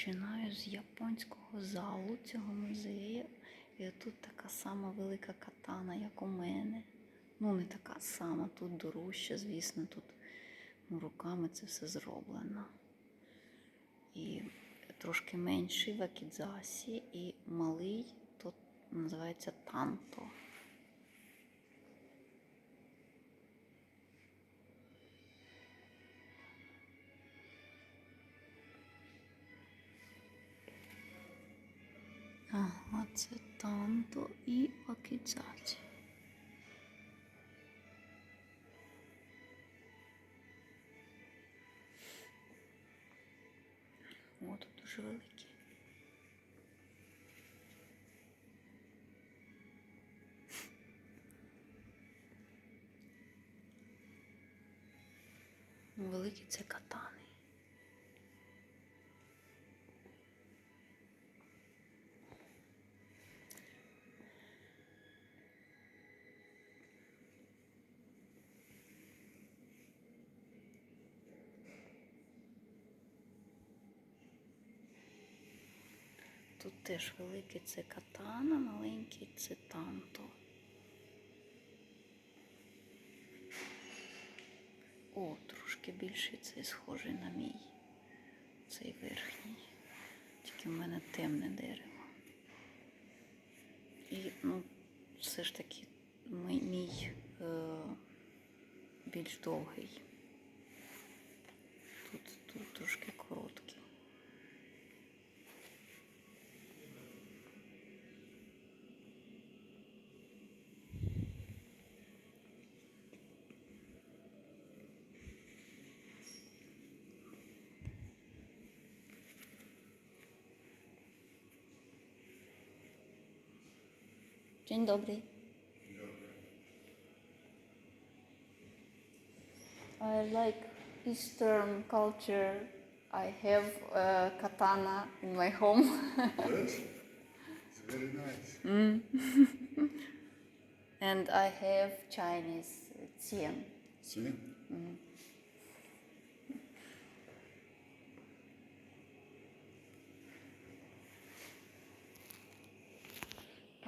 Починаю з японського залу цього музею. І тут така сама велика катана, як у мене. Ну, не така сама, тут дорожча, звісно, тут ну, руками це все зроблено. І трошки менший в Акідзасі, і малий тут називається танто. Ага, це танто і акідзаці. О, тут дуже великі. Великі це катани. Тут теж великий це катана, маленький це танто. О, трошки більший цей схожий на мій. Цей верхній. Тільки в мене темне дерево. І ну, все ж таки мій, е, більш довгий. Тут, тут трошки Dzień dobry. I like Eastern culture. I have a katana in my home. Yes, it's very nice. Mm. and I have Chinese uh, xian. See?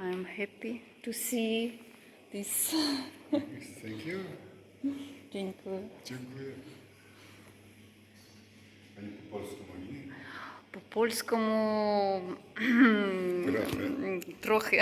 I'm happy to see this. Thank you. Dziękuję. you. Po polskiemu trochę.